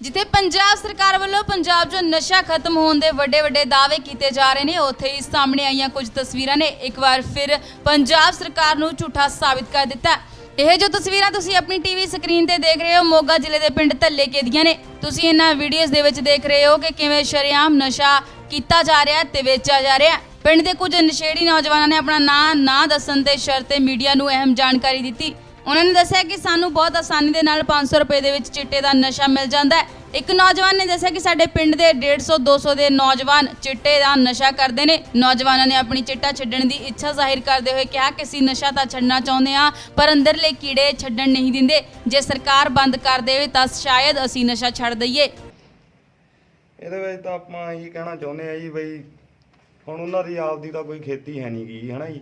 ਜਿੱਥੇ ਪੰਜਾਬ ਸਰਕਾਰ ਵੱਲੋਂ ਪੰਜਾਬ 'ਚੋਂ ਨਸ਼ਾ ਖਤਮ ਹੋਣ ਦੇ ਵੱਡੇ ਵੱਡੇ ਦਾਅਵੇ ਕੀਤੇ ਜਾ ਰਹੇ ਨੇ, ਉੱਥੇ ਹੀ ਸਾਹਮਣੇ ਆਈਆਂ ਕੁਝ ਤਸਵੀਰਾਂ ਨੇ। ਇੱਕ ਵਾਰ ਫਿਰ ਪੰਜਾਬ ਸਰਕਾਰ ਨੂੰ ਝੂਠਾ ਸਾਬਿਤ ਕਰ ਦਿੱਤਾ। ਇਹ ਜੋ ਤਸਵੀਰਾਂ ਤੁਸੀਂ ਆਪਣੀ ਟੀਵੀ ਸਕਰੀਨ ਤੇ ਦੇਖ ਰਹੇ ਹੋ, ਮੋਗਾ ਜ਼ਿਲ੍ਹੇ ਦੇ ਪਿੰਡ ਧੱਲੇਕੇ ਦੀਆਂ ਨੇ। ਤੁਸੀਂ ਇਹਨਾਂ ਵੀਡੀਓਜ਼ ਦੇ ਵਿੱਚ ਦੇਖ ਰਹੇ ਹੋ ਕਿ ਕਿਵੇਂ ਸ਼ਰੇਆਮ ਨਸ਼ਾ ਕੀਤਾ ਜਾ ਰਿਹਾ ਤੇ ਵੇਚਿਆ ਜਾ ਰਿਹਾ। ਪਿੰਡ ਦੇ ਕੁਝ ਨਸ਼ੇੜੀ ਨੌਜਵਾਨਾਂ ਨੇ ਆਪਣਾ ਨਾਂ, ਨਾ ਦੱਸਣ ਦੇ ਸ਼ਰਤ ਤੇ ਮੀਡੀਆ ਨੂੰ ਅਹਿਮ ਜਾਣਕਾਰੀ ਦਿੱਤੀ। ਉਹਨਾਂ ਨੇ ਦੱਸਿਆ ਕਿ ਸਾਨੂੰ ਬਹੁਤ ਆਸਾਨੀ ਦੇ ਨਾਲ 500 ਰੁਪਏ ਦੇ ਵਿੱਚ ਚਿੱਟੇ ਦਾ ਨਸ਼ਾ ਮਿਲ ਜਾਂਦਾ ਹੈ। ਇੱਕ ਨੌਜਵਾਨ ਨੇ ਦੱਸਿਆ ਕਿ ਸਾਡੇ ਪਿੰਡ ਦੇ 150 200 ਦੇ ਨੌਜਵਾਨ ਚਿੱਟੇ ਦਾ ਨਸ਼ਾ ਕਰਦੇ ਨੇ। ਨੌਜਵਾਨਾਂ ਨੇ ਆਪਣੀ ਚਿੱਟਾ ਛੱਡਣ ਦੀ ਇੱਛਾ ਜ਼ਾਹਿਰ ਕਰਦੇ ਹੋਏ ਕਿਹਾ ਕਿ ਅਸੀਂ ਨਸ਼ਾ ਤਾਂ ਛੱਡਣਾ ਚਾਹੁੰਦੇ ਹਾਂ, ਪਰ ਅੰਦਰਲੇ ਕੀੜੇ ਛੱਡਣ ਨਹੀਂ ਦਿੰਦੇ। ਜੇ ਸਰਕਾਰ ਬੰਦ ਕਰ ਦੇਵੇ ਤਾਂ ਸ਼ਾਇਦ ਅਸੀਂ ਨਸ਼ਾ ਛੱਡ ਦਈਏ। ਇਹਦੇ ਵਿੱਚ ਤਾਂ ਆਪਾਂ ਇਹੀ ਕਹਿਣਾ ਚਾਹੁੰਦੇ ਆ ਜੀ ਬਈ ਹੁਣ ਉਹਨਾਂ ਦੀ ਆਪਦੀ ਤਾਂ ਕੋਈ ਖੇਤੀ ਹੈ ਨਹੀਂ ਗੀ, ਹਨਾ ਜੀ।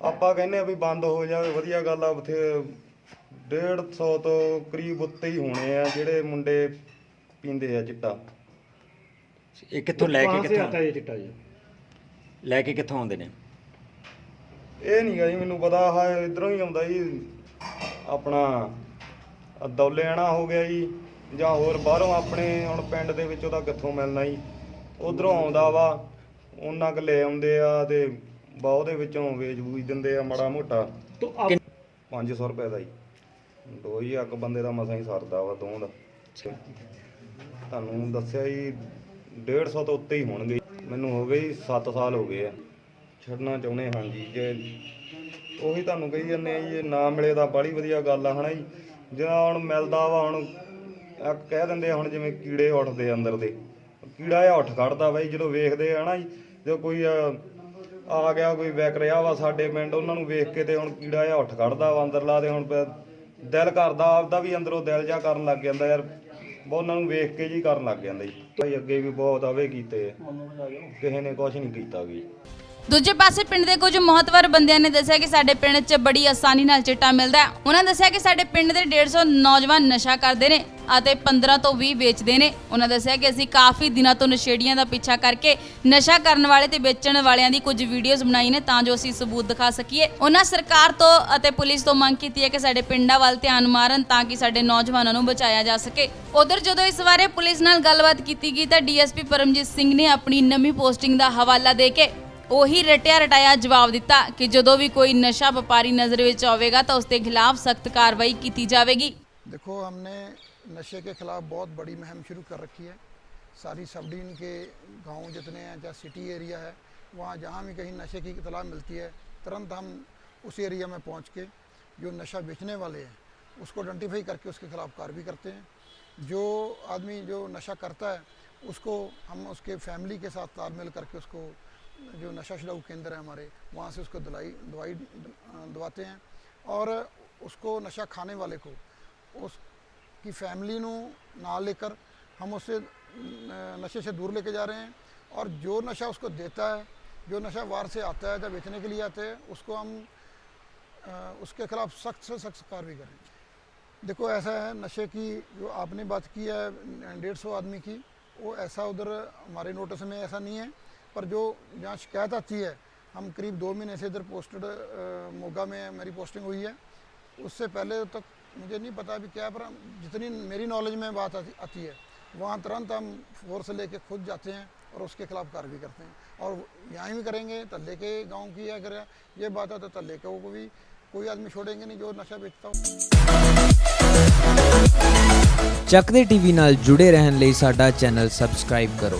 ਆਪਾਂ ਕਹਿੰਦੇ ਆ ਵੀ ਬੰਦ ਹੋ ਜਾਵੇ ਵਧੀਆ ਗੱਲ ਆ ਡੇਢ ਸੌ ਤੋਂ ਕਰੀਬ ਉੱਤੇ ਹੀ ਹੋਣੇ ਆ ਜਿਹੜੇ ਮੁੰਡੇ ਪੀਂਦੇ ਆ ਚਿੱਟਾ। ਇਹ ਕਿੱਥੋਂ ਲੈ ਕੇ ਕਿੱਥੋਂ ਇਹ ਚਿੱਟਾ ਜੀ। ਲੈ ਕੇ ਕਿੱਥੋਂ ਆਉਂਦੇ ਨੇ? ਇਹ ਨਹੀਂ ਗਾ ਜੀ ਮੈਨੂੰ ਪਤਾ ਹੈ ਇਧਰੋਂ ਹੀ ਆਉਂਦਾ ਜੀ ਆਪਣਾ ਦੌਲੇਣਾ ਹੋ ਗਿਆ ਜੀ ਜਾਂ ਹੋਰ ਬਾਹਰੋਂ ਆਪਣੇ ਹੁਣ ਪਿੰਡ ਦੇ ਵਿੱਚ ਉਹਦਾ ਕਿੱਥੋਂ ਮਿਲਣਾ ਜੀ। ਉਧਰੋਂ ਆਉਂਦਾ ਵਾ ਉਹਨਾਂ ਕ ਲੈ ਆਉਂਦੇ ਆ ਤੇ ਬਾ ਉਹਦੇ ਵਿੱਚੋਂ ਵੇਚ ਬੂਜ ਦਿੰਦੇ ਆ ਮਾੜਾ ਮੋਟਾ। ਤੋ ਆਪ 500 ਰੁਪਏ ਦਾ ਹੀ। ਦੋ ਹੀ ਅੱਕ ਬੰਦੇ ਦਾ ਮਸਾਂ ਹੀ ਸਰਦਾ ਵਾ ਦੋਵਾਂ ਦਾ। ਤੁਹਾਨੂੰ ਦੱਸਿਆ ਜੀ 150 ਤੋਂ ਉੱਤੇ ਹੀ ਹੋਣਗੇ। ਮੈਨੂੰ ਹੋ ਗਏ 7 ਸਾਲ ਹੋ ਗਏ ਆ। ਛੱਡਣਾ ਚਾਹੁੰਦੇ ਹਾਂ ਜੀ ਜੇ ਉਹੀ ਤੁਹਾਨੂੰ ਕਹੀ ਜਾਂਦੇ ਆ ਜੀ ਜੇ ਨਾ ਮਿਲੇ ਤਾਂ ਬੜੀ ਵਧੀਆ ਗੱਲ ਆ ਹਨਾ ਜੀ। ਜਿਹੜਾ ਹੁਣ ਮਿਲਦਾ ਵਾ ਹੁਣ ਆ ਕਹਿ ਦਿੰਦੇ ਹੁਣ ਜਿਵੇਂ ਕੀੜੇ ਉੱਠਦੇ ਅੰਦਰ ਦੇ। ਕੀੜਾ ਆ ਉੱਠ ਕੱਢਦਾ ਬਾਈ ਜਦੋਂ ਵੇਖਦੇ ਆ ਹਨਾ ਜੀ। ਜਦੋਂ ਕੋਈ ਆ ਗਿਆ ਕੋਈ ਵਿਕ ਰਿਹਾ ਵਾ ਸਾਡੇ ਪਿੰਡ ਉਹਨਾਂ ਨੂੰ ਵੇਖ ਕੇ ਤੇ ਹੁਣ ਕੀੜਾ ਆ ਉੱਠ ਖੜਦਾ ਵਾ ਅੰਦਰਲਾ ਤੇ ਹੁਣ ਦਿਲ ਕਰਦਾ ਆਪਦਾ ਵੀ ਅੰਦਰੋਂ ਦਿਲ ਜਾ ਕਰਨ ਲੱਗ ਜਾਂਦਾ ਯਾਰ। ਬਹੁਤ ਉਹਨਾਂ ਨੂੰ ਵੇਖ ਕੇ ਜੀ ਕਰਨ ਲੱਗ ਜਾਂਦਾ ਜੀ। ਭਾਈ ਅੱਗੇ ਵੀ ਬਹੁਤ ਆਵੇ ਕੀਤੇ। ਕਿਸੇ ਨੇ ਕੁਝ ਨਹੀਂ ਕੀਤਾ ਵੀ ਦੂਜੇ ਪਾਸੇ ਪਿੰਡ ਦੇ ਕੁਝ ਮਹੱਤਵਰ ਬੰਦਿਆਂ ਨੇ ਦੱਸਿਆ ਕਿ ਸਾਡੇ ਪਿੰਡ 'ਚ ਬੜੀ ਆਸਾਨੀ ਨਾਲ ਚਿੱਟਾ ਮਿਲਦਾ ਹੈ। ਉਹਨਾਂ ਦੱਸਿਆ ਕਿ ਸਾਡੇ ਪਿੰਡ ਦੇ 150 ਨੌਜਵਾਨ ਨਸ਼ਾ ਕਰਦੇ ਨੇ ਅਤੇ 15 ਤੋਂ 20 ਵੇਚਦੇ ਨੇ। ਉਹਨਾਂ ਦੱਸਿਆ ਕਿ ਅਸੀਂ ਕਾਫੀ ਦਿਨਾਂ ਤੋਂ ਨਸ਼ੇੜੀਆਂ ਦਾ ਪਿੱਛਾ ਕਰਕੇ ਨਸ਼ਾ ਕਰਨ ਵਾਲੇ ਤੇ ਵੇਚਣ ਵਾਲਿਆਂ ਦੀ ਕੁਝ ਵੀਡੀਓਜ਼ ਬਣਾਈ ਨੇ ਤਾਂ ਜੋ ਅਸੀਂ ਸਬੂਤ ਦਿਖਾ ਸਕੀਏ। ਉਹਨਾਂ ਸਰਕਾਰ ਤੋਂ ਅਤੇ ਪੁਲਿਸ ਤੋਂ ਮੰਗ ਕੀਤੀ ਹੈ ਕਿ ਸਾਡੇ ਪਿੰਡਾਂ ਵੱਲ ਧਿਆਨ ਮਾਰਨ ਤਾਂ ਕਿ ਸਾਡੇ ਨੌਜਵਾਨਾਂ ਨੂੰ ਬਚਾਇਆ ਜਾ ਸਕੇ। ਉਧਰ ਜਦੋਂ ਇਸ ਬਾਰੇ ਪੁਲਿਸ ਨਾਲ ਗੱਲਬਾਤ ਕੀਤੀ ਗਈ ਤਾਂ ਡੀਐਸਪੀ ਪਰਮਜੀਤ ਸਿੰਘ ਨੇ ਆਪਣੀ ਨਵੀਂ ਪੋਸਟਿੰਗ ਦਾ ਹਵਾਲਾ ਦੇ ਕੇ ਉਹੀ ਰਟਿਆ ਰਟਾਇਆ ਜਵਾਬ ਦਿੱਤਾ ਕਿ ਜਦੋਂ ਵੀ ਕੋਈ ਨਸ਼ਾ ਵਪਾਰੀ ਨਜ਼ਰ ਵਿੱਚ ਆਵੇਗਾ ਤਾਂ ਉਸ ਦੇ ਖਿਲਾਫ ਸਖਤ ਕਾਰਵਾਈ ਕੀਤੀ ਜਾਵੇਗੀ देखो हमने नशे के खिलाफ बहुत बड़ी मुहिम शुरू कर रखी है सारी सब डिवीजन के गांव जितने हैं चाहे सिटी एरिया है वहाँ जहाँ भी कहीं नशे की इतला मिलती है तुरंत हम उस एरिया में पहुँच के जो नशा बेचने वाले हैं उसको आइडेंटिफाई करके उसके खिलाफ कार्रवाई करते हैं जो आदमी जो नशा करता है उसको हम उसके फैमिली के साथ तालमेल करके उसको जो नशा शुदा केंद्र है हमारे, वहाँ से उसको दुलाई, दवाई, दवाते हैं और उसको नशा खाने वाले को, उसकी फैमिली ना लेकर हम उससे नशे से दूर लेके जा रहे हैं और जो नशा उसको देता है, जो नशा वार से आता है, जब बेचने के लिए आते हैं, उसको हम उसके खिलाफ सख्त से सख्त कार्रवाई करें। देखो, ऐसा है, नशे की जो आपने बात की है, डेढ़ सौ आदमी की, वो ऐसा उधर हमारे नोटिस में ऐसा नहीं है पर जो जहाँ शिकायत आती है हम करीब दो महीने से इधर पोस्टेड मोगा में मेरी पोस्टिंग हुई है उससे पहले तक मुझे नहीं पता अभी क्या पर हम- जितनी मेरी नॉलेज में बात आती, आती है वहाँ तुरंत हम फोर्स लेके खुद जाते हैं और उसके खिलाफ कार्रवाई करते हैं और यहाँ भी करेंगे तल्ले के गांव की अगर ये बात है तो तल्ले के को भी कोई आदमी छोड़ेंगे नहीं जो नशा बेचता हो ਚੱਕਦੇ ਟੀਵੀ ਨਾਲ ਜੁੜੇ ਰਹਿਣ ਲਈ ਸਾਡਾ ਚੈਨਲ ਸਬਸਕ੍ਰਾਈਬ ਕਰੋ